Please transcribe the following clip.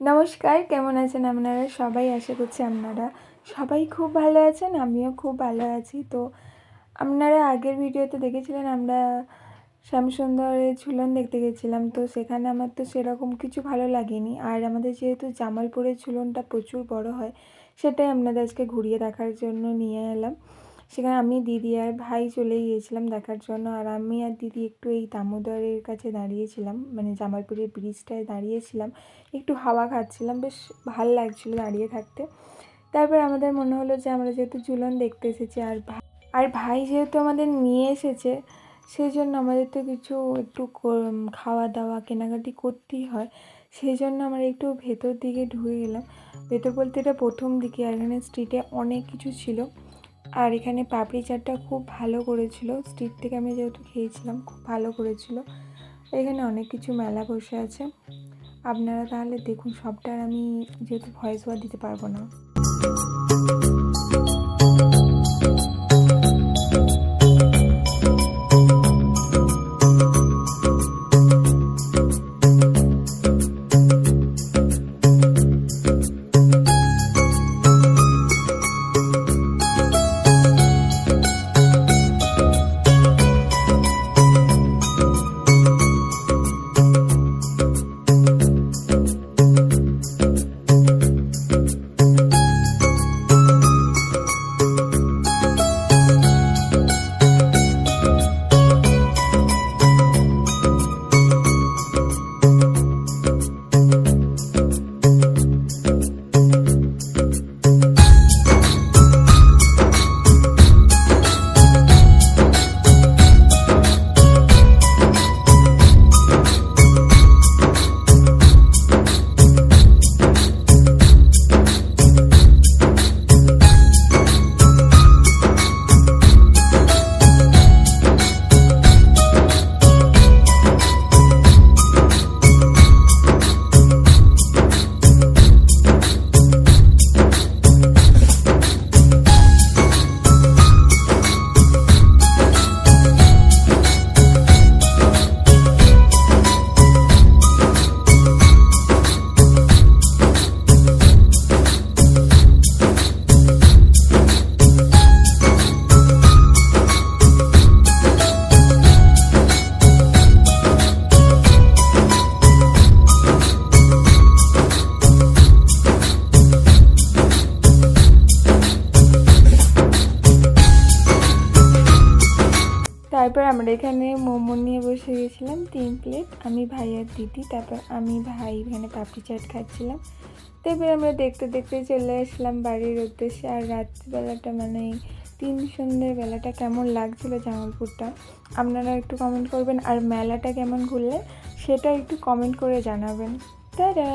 নমস্কার, কেমন আছেন আপনারা? সবাই আশা করছি আপনারা সবাই খুব ভালো আছেন, আমিও খুব ভালো আছি। তো আপনারা আগের ভিডিওতে দেখেছিলেন আমরা শ্যামসুন্দরের ঝুলন দেখতে গেছিলাম, তো সেখানে আমার তো সেরকম কিছু ভালো লাগেনি। আর আমাদের যেহেতু জামালপুরের ঝুলনটা প্রচুর বড় হয়, সেটাই আপনাদের আজকে ঘুরিয়ে দেখার জন্য নিয়ে এলাম। সেখানে আমি দিদি আর ভাই চলে গিয়েছিলাম দেখার জন্য। আর আমি আর দিদি একটু এই দামোদরের কাছে দাঁড়িয়েছিলাম মানে জামালপুরের ব্রিজটায় দাঁড়িয়েছিলাম। একটু হাওয়া খাচ্ছিলাম, বেশ ভালো লাগছিল দাঁড়িয়ে থাকতে। তারপর আমাদের মনে হলো যে আমরা যেহেতু ঝুলন দেখতে এসেছি আর আর ভাই যেহেতু আমাদের নিয়ে এসেছে সেই জন্য আমাদের তো কিছু একটু খাওয়া দাওয়া কেনাকাটি করতেই হয়। সেই জন্য আমরা একটু ভেতর দিকে ঢুকে গেলাম। ভেতর বলতে এটা প্রথম দিকে, আর এখানে স্ট্রিটে অনেক কিছু ছিল। আর এখানে পাপড়ি চাটটা খুব ভালো করেছিল। স্ট্রিট থেকে আমি যেহেতু খেয়েছিলাম, খুব ভালো করেছিল। এখানে অনেক কিছু মেলা বসে আছে। আপনারা তাহলে দেখুন, সবটার আমি যেহেতু ভয়েস ওয়া দিতে পারব না। তারপর আমরা এখানে মোমো নিয়ে বসে গেছিলাম, তিন প্লেট। আমি ভাই আর দিদি, তারপর আমি ভাই এখানে পাপড়ি চাট খাচ্ছিলাম। তারপর আমরা দেখতে দেখতে চলে আসলাম বাড়ির উদ্দেশ্যে। আর রাত্রিবেলাটা মানে তিন সন্ধ্যের বেলাটা কেমন লাগছিল জামালপুরটা, আপনারা একটু কমেন্ট করবেন। আর মেলাটা কেমন ঘুরলেন সেটা একটু কমেন্ট করে জানাবেন। তারা